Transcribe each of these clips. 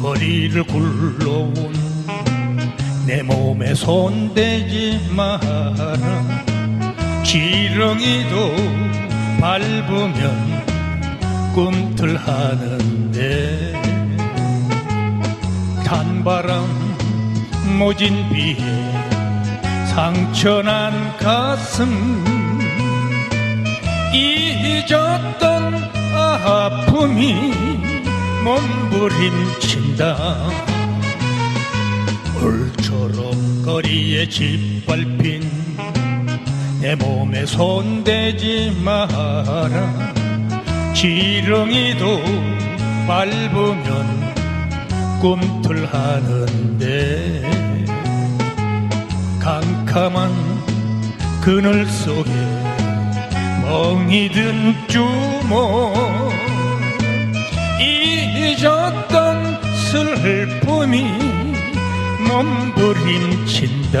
거리를 굴러온 내 몸에 손대지 마라. 지렁이도 밟으면 꿈틀하는데. 단바람 모진 비에 상처난 가슴. 잊었던 아픔이 몸부림친다. 물처럼 거리에 짓밟힌 내 몸에 손대지 마라. 지렁이도 밟으면 꿈틀하는데 캄캄한 그늘 속에 멍이 든 주먹 잊었던 슬픔이 몸부림친다.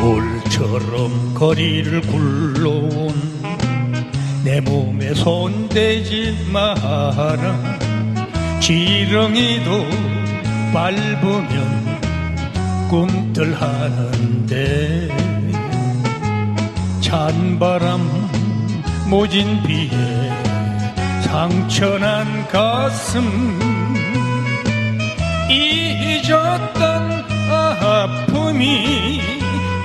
돌처럼 거리를 굴러온 내 몸에 손대지 마라. 지렁이도 밟으면 꿈틀 하는데. 찬바람 모진 비에 상처난 가슴. 잊었던 아픔이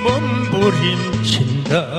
몸부림친다